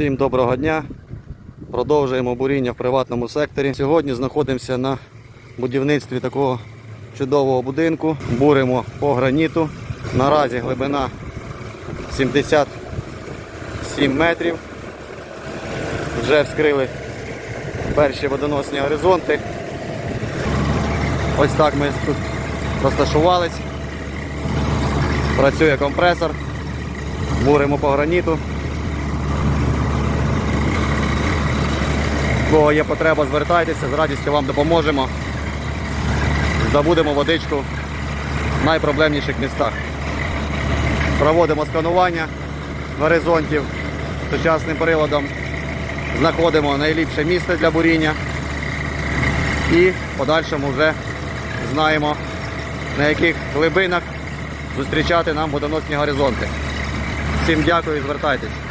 Всім доброго дня. Продовжуємо буріння в приватному секторі. Сьогодні знаходимося на будівництві такого чудового будинку. Буримо по граніту. Наразі глибина 77 метрів. Вже вскрили перші водоносні горизонти. Ось так ми тут розташувались. Працює компресор. Буримо по граніту. Кого є потреба, звертайтеся, з радістю вам допоможемо. Здобудемо водичку в найпроблемніших містах. Проводимо сканування горизонтів сучасним приладом. Знаходимо найліпше місце для буріння і в подальшому вже знаємо, на яких глибинах зустрічати нам водоносні горизонти. Всім дякую і звертайтесь.